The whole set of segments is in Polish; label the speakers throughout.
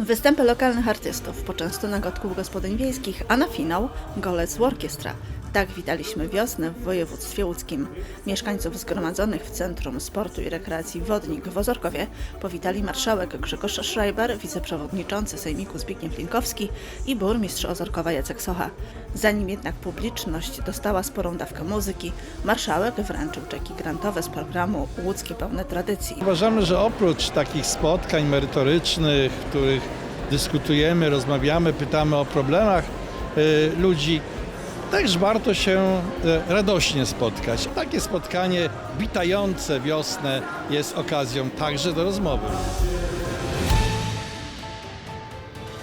Speaker 1: Występy lokalnych artystów, poczęstunek od kół gospodyń wiejskich, a na finał Golec Orkiestra. Tak witaliśmy wiosnę w województwie łódzkim. Mieszkańców zgromadzonych w Centrum Sportu i Rekreacji Wodnik w Ozorkowie powitali marszałek Grzegorz Schreiber, wiceprzewodniczący Sejmiku Zbigniew Linkowski i burmistrz Ozorkowa Jacek Socha. Zanim jednak publiczność dostała sporą dawkę muzyki, marszałek wręczył czeki grantowe z programu Łódzkie Pełne Tradycji.
Speaker 2: Uważamy, że oprócz takich spotkań merytorycznych, których dyskutujemy, rozmawiamy, pytamy o problemach y, ludzi, też warto się y, radośnie spotkać. Takie spotkanie witające wiosnę jest okazją także do rozmowy.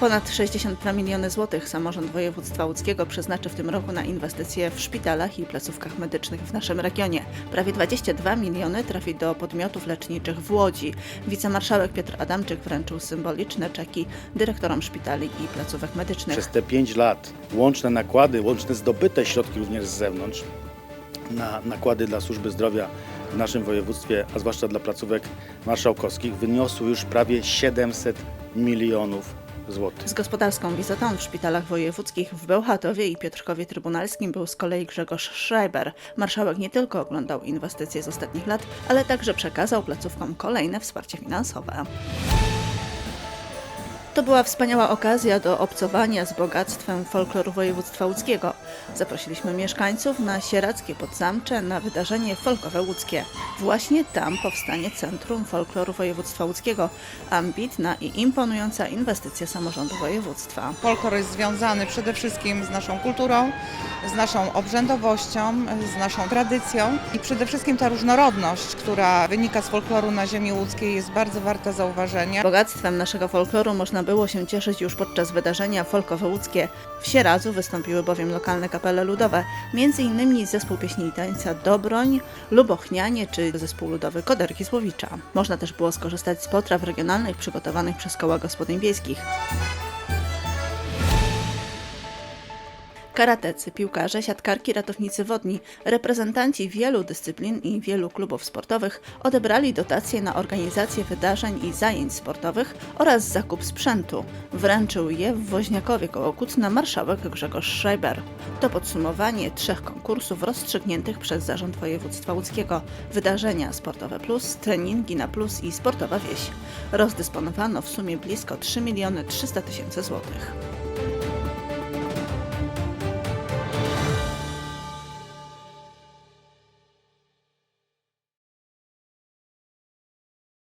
Speaker 1: Ponad 62 miliony złotych samorząd województwa łódzkiego przeznaczy w tym roku na inwestycje w szpitalach i placówkach medycznych w naszym regionie. Prawie 22 miliony trafi do podmiotów leczniczych w Łodzi. Wicemarszałek Piotr Adamczyk wręczył symboliczne czeki dyrektorom szpitali i placówek medycznych.
Speaker 3: Przez te 5 lat łączne nakłady, łączne zdobyte środki również z zewnątrz na nakłady dla służby zdrowia w naszym województwie, a zwłaszcza dla placówek marszałkowskich, wyniosły już prawie 700 milionów złotych.
Speaker 1: Z gospodarską wizytą w szpitalach wojewódzkich w Bełchatowie i Piotrkowie Trybunalskim był z kolei Grzegorz Schreiber. Marszałek nie tylko oglądał inwestycje z ostatnich lat, ale także przekazał placówkom kolejne wsparcie finansowe. To była wspaniała okazja do obcowania z bogactwem folkloru województwa łódzkiego. Zaprosiliśmy mieszkańców na Sierackie Podzamcze na wydarzenie folkowe łódzkie. Właśnie tam powstanie Centrum Folkloru Województwa Łódzkiego. Ambitna i imponująca inwestycja samorządu województwa.
Speaker 4: Folklor jest związany przede wszystkim z naszą kulturą, z naszą obrzędowością, z naszą tradycją i przede wszystkim ta różnorodność, która wynika z folkloru na ziemi łódzkiej jest bardzo warta zauważenia.
Speaker 1: Bogactwem naszego folkloru było się cieszyć już podczas wydarzenia folkowe łódzkie. W Sieradzu wystąpiły bowiem lokalne kapele ludowe, m.in. zespół pieśni i tańca Dobroń, Lubochnianie czy zespół ludowy Koderki Słowicza. Można też było skorzystać z potraw regionalnych przygotowanych przez koła gospodyń wiejskich. Karatecy, piłkarze, siatkarki, ratownicy wodni, reprezentanci wielu dyscyplin i wielu klubów sportowych odebrali dotacje na organizację wydarzeń i zajęć sportowych oraz zakup sprzętu. Wręczył je w Woźniakowie koło Kutna marszałek Grzegorz Schreiber. To podsumowanie trzech konkursów rozstrzygniętych przez Zarząd Województwa Łódzkiego. Wydarzenia Sportowe Plus, treningi na plus i Sportowa Wieś. Rozdysponowano w sumie blisko 3 miliony 300 tysięcy złotych.